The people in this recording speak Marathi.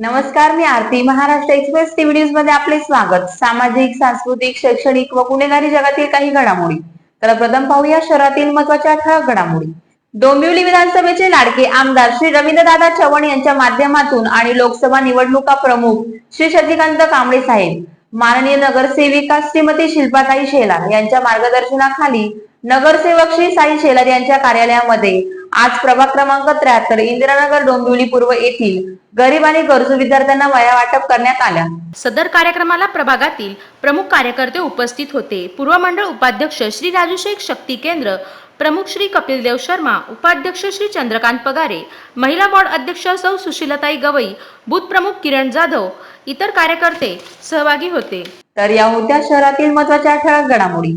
नमस्कार मी आरती. महाराष्ट्र एक्सप्रेस टीव्ही न्यूजमध्ये आपले स्वागत. सामाजिक सांस्कृतिक शैक्षणिक व गुन्हेगारी जगातील काही घडामोडी. तर प्रथम पाहूया शहरातील महत्त्वाच्या ठळक घडामोडी. डोंबिवली विधानसभेचे लाडके आमदार श्री रवींद्रदादा चव्हाण यांच्या माध्यमातून आणि लोकसभा निवडणुका प्रमुख श्री शशिकांत कांबळे साहेब माननीय नगरसेविका श्रीमती शिल्पाताई शेलार यांच्या मार्गदर्शनाखाली नगरसेवक श्री साई शेलार यांच्या कार्यालयामध्ये आज प्रभाग क्रमांक त्र्याहत्तर इंदिरानगर डोंबिवली पूर्व येथील गरीब आणि गरजू विद्यार्थ्यांना वया वाटप करण्यात आल्या. सदर कार्यक्रमाला प्रभागातील प्रमुख कार्यकर्ते उपस्थित होते. पूर्व मंडळ उपाध्यक्ष श्री राजू शेख शक्ती केंद्र प्रमुख श्री कपिल देव शर्मा उपाध्यक्ष श्री चंद्रकांत पगारे महिला वॉर्ड अध्यक्ष सौ सुशीलताई गवई बूथ प्रमुख किरण जाधव इतर कार्यकर्ते सहभागी होते. तर या होत्या शहरातील महत्त्वाच्या ठळक घडामोडी.